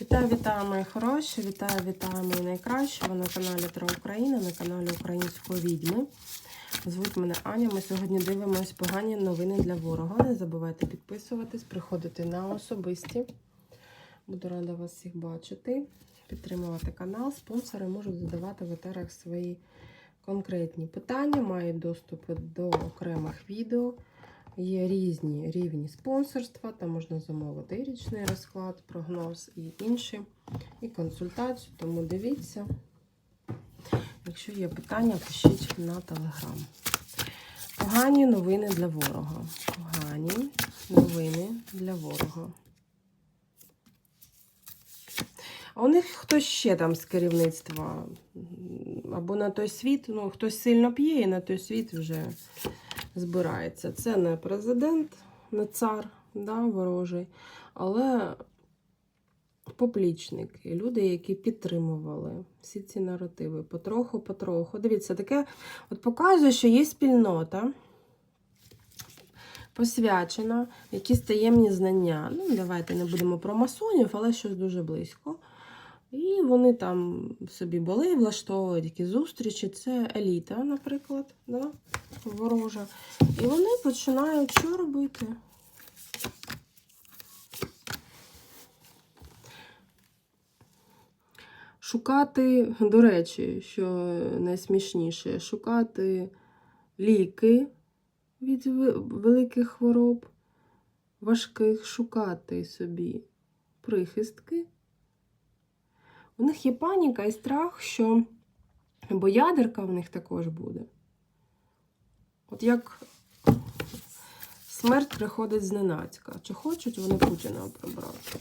Вітаю, вітаю, мої хороші! Вітаю, вітаю, мої найкращі! На каналі Тра Україна, на каналі Української відьми. Звуть мене Аня. Ми сьогодні дивимось погані новини для ворога. Не забувайте підписуватись, приходити на особисті. Буду рада вас всіх бачити, підтримувати канал. Спонсори можуть задавати в етерах свої конкретні питання, мають доступ до окремих відео. Є різні рівні спонсорства, там можна замовити і річний розклад, прогноз і інші, і консультацію. Тому дивіться. Якщо є питання, пишіть на телеграм. Погані новини для ворога. Погані новини для ворога. А у них хтось ще там з керівництва, або на той світ, ну, хтось сильно п'є, і на той світ вже збирається. Це не президент, не цар, да, ворожий, але поплічники, люди, які підтримували всі ці наративи. Потроху-потроху. Дивіться, таке от показує, що є спільнота. Посвячена, якісь таємні знання. Ну, давайте не будемо про масонів, але щось дуже близько. І вони там собі були, влаштовують якісь зустрічі. Це еліта, наприклад, да? ворожа. І вони починають що робити? Шукати, до речі, що найсмішніше, шукати ліки від великих хвороб, важких, шукати собі прихистки. У них є паніка і страх, що бо ядерка в них також буде. От як смерть приходить зненацька. Чи хочуть вони Путіна прибрати?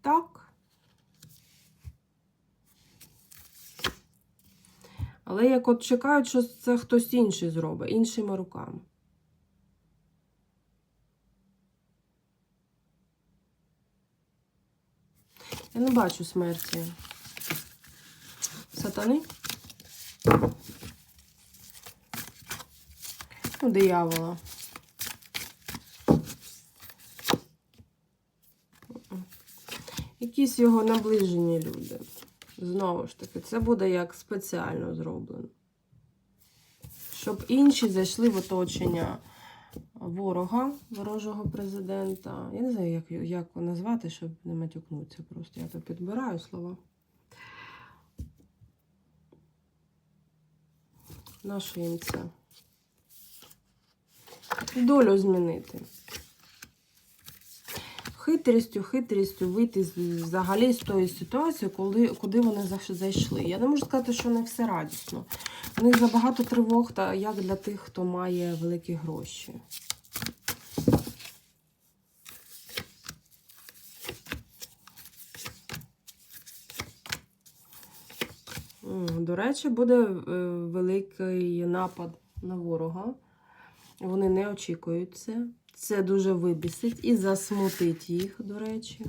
Так. Але як от чекають, що це хтось інший зробить, іншими руками. Я не бачу смерті. Сатани. Ну, диявола. Якісь його наближені люди. Знову ж таки, це буде як спеціально зроблено. Щоб інші зайшли в оточення ворога, ворожого президента. Я не знаю, як, як назвати, щоб не матюкнутися. Просто я то підбираю слова. Нащо їм це? Долю змінити. Хитрістю, хитрістю вийти взагалі з тої ситуації, коли, куди вони заш- зайшли. Я не можу сказати, що не все радісно. У них забагато тривог, як для тих, хто має великі гроші. До речі, буде е, великий напад на ворога. Вони не очікують це. Це дуже вибісить і засмутить їх, до речі.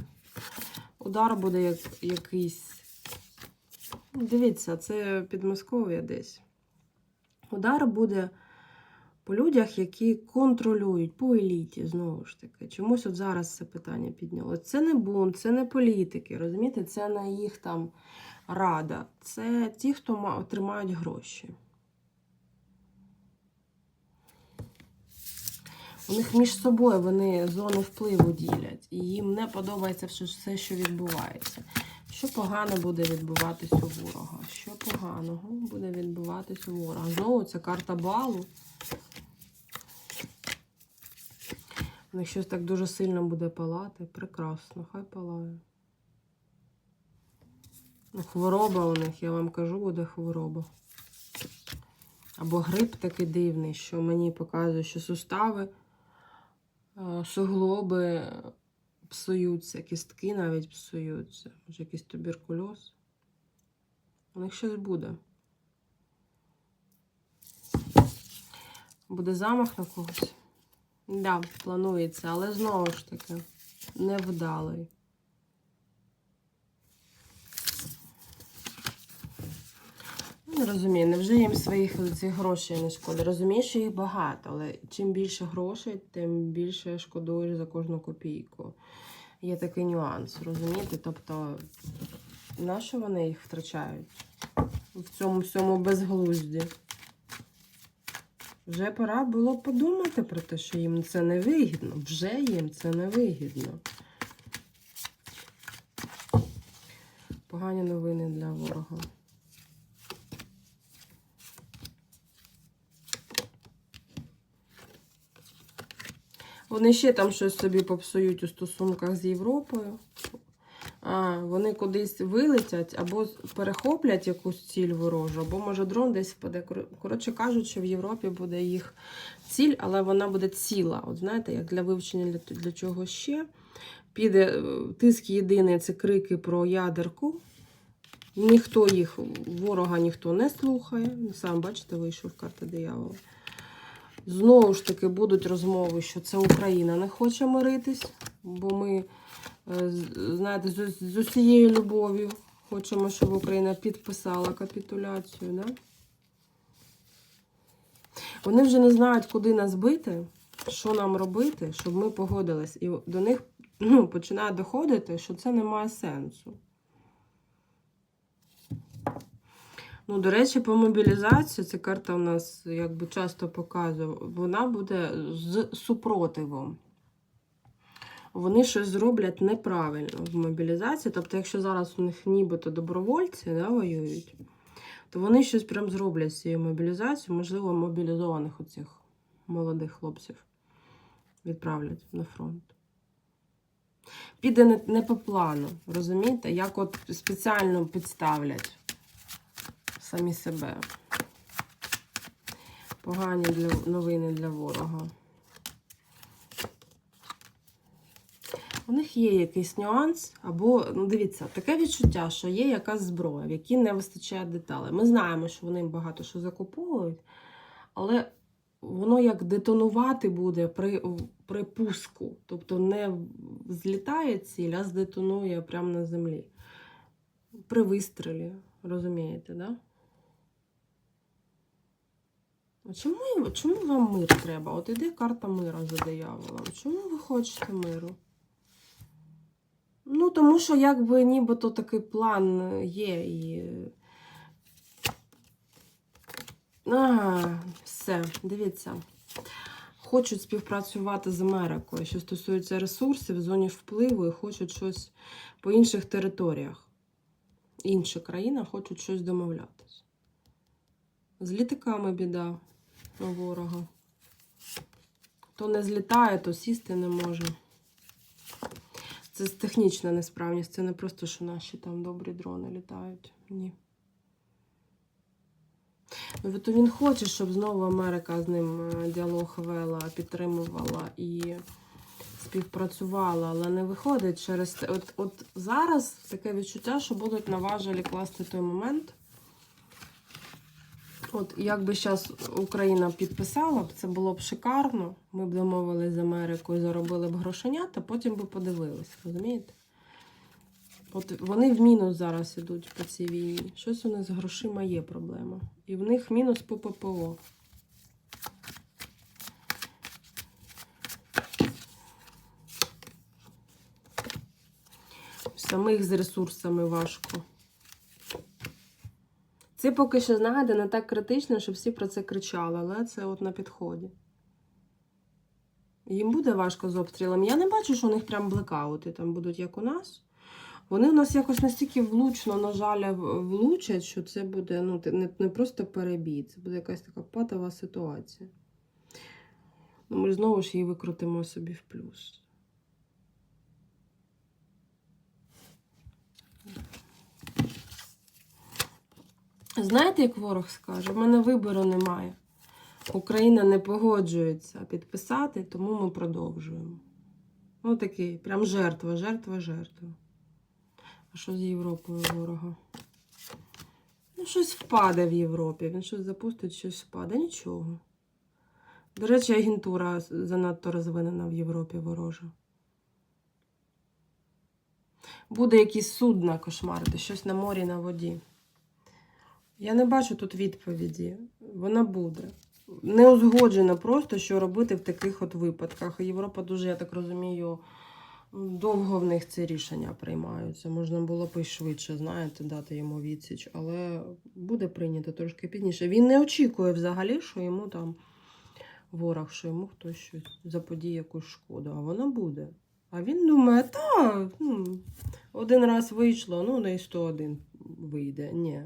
Удар буде як, якийсь. Дивіться, це Підмосков'я десь. Удар буде по людях, які контролюють, по еліті, знову ж таки. Чомусь от зараз це питання підняло. Це не бунт, це не політики, розумієте? Це не їх там рада. Це ті, хто ма- отримають гроші. У них між собою вони зони впливу ділять, і їм не подобається все, що відбувається. Що погано буде відбуватись у ворога? Що поганого буде відбуватись у ворога? Знову це карта балу. У них щось так дуже сильно буде палати. Прекрасно, хай палає. Хвороба у них, я вам кажу, буде хвороба. Або грип такий дивний, що мені показує, що сустави, е, суглоби псуються, кістки навіть псуються. Може, якийсь туберкульоз. У них щось буде. Буде замах на когось. Да, планується, але знову ж таки, невдалий. Не розумію, невже їм своїх цих грошей не шкода? Розумію, що їх багато, але чим більше грошей, тим більше шкодуєш за кожну копійку. Є такий нюанс, розумієте? Тобто, на що вони їх втрачають в цьому всьому безглузді? Вже пора було подумати про те, що їм це не вигідно. Вже їм це не вигідно. Погані новини для ворога. Вони ще там щось собі попсують у стосунках з Європою. А, вони кудись вилетять або перехоплять якусь ціль ворожу, або може дрон десь впаде. Коротше кажуть, що в Європі буде їх ціль, але вона буде ціла. От знаєте, як для вивчення для, для чого ще. Піде е, тиск єдиний це крики про ядерку. Ніхто їх, ворога ніхто не слухає. Сам бачите, вийшов карта диявола. Знову ж таки будуть розмови, що це Україна не хоче миритись, бо ми, е, знаєте, з, усією любов'ю хочемо, щоб Україна підписала капітуляцію. Да? Вони вже не знають, куди нас бити, що нам робити, щоб ми погодились. І до них ну, починає доходити, що це не має сенсу. Ну, до речі, по мобілізації ця карта у нас якби часто показує, вона буде з супротивом. Вони щось зроблять неправильно в мобілізації. Тобто, якщо зараз у них нібито добровольці да, воюють, то вони щось прям зроблять з цією мобілізацією, можливо, мобілізованих оцих молодих хлопців відправлять на фронт. Піде не, по плану, розумієте? Як от спеціально підставлять самі себе. Погані для, новини для ворога. У них є якийсь нюанс, або, ну дивіться, таке відчуття, що є якась зброя, в якій не вистачає деталей. Ми знаємо, що вони багато що закуповують, але воно як детонувати буде при, при пуску. Тобто не злітає ціль, а здетонує прямо на землі. При вистрілі, розумієте, да? А чому, чому вам мир треба? От іде карта мира за дияволом. Чому ви хочете миру? Ну, тому що якби нібито такий план є і. Ага, все, дивіться. Хочуть співпрацювати з Америкою, що стосується ресурсів зоні впливу і хочуть щось по інших територіях. Інші країни хочуть щось домовлятися. З літаками біда ворога. То не злітає, то сісти не може. Це технічна несправність. Це не просто, що наші там добрі дрони літають. Ні. Ну, то він хоче, щоб знову Америка з ним е, діалог вела, підтримувала і співпрацювала, але не виходить через те. От, от зараз таке відчуття, що будуть наважили класти той момент. От якби зараз Україна підписала б, це було б шикарно. Ми б домовились з Америкою, заробили б грошенят, а потім би подивились, розумієте? От вони в мінус зараз ідуть по цій війні. Щось у них з грошима є проблема. І в них мінус по ППО. Самих з ресурсами важко. Це поки що, знаєте, не так критично, щоб всі про це кричали, але це от на підході. Їм буде важко з обстрілами. Я не бачу, що у них прям блекаути там будуть, як у нас. Вони у нас якось настільки влучно, на жаль, влучать, що це буде ну, не, не просто перебій, це буде якась така патова ситуація. Ну, ми знову ж її викрутимо собі в плюс. Знаєте, як ворог скаже? В мене вибору немає. Україна не погоджується підписати, тому ми продовжуємо. Ну, такий, прям жертва, жертва, жертва. А що з Європою ворога? Ну, щось впаде в Європі. Він щось запустить, щось впаде. Нічого. До речі, агентура занадто розвинена в Європі ворожа. Буде якийсь судна кошмарити, щось на морі, на воді. Я не бачу тут відповіді. Вона буде. Не узгоджено просто, що робити в таких от випадках. Європа дуже, я так розумію, довго в них ці рішення приймаються. Можна було б і швидше, знаєте, дати йому відсіч, але буде прийнято трошки пізніше. Він не очікує взагалі, що йому там ворог, що йому хтось щось заподіє якусь шкоду, а вона буде. А він думає, та один раз вийшло, ну не і 101 вийде. Ні.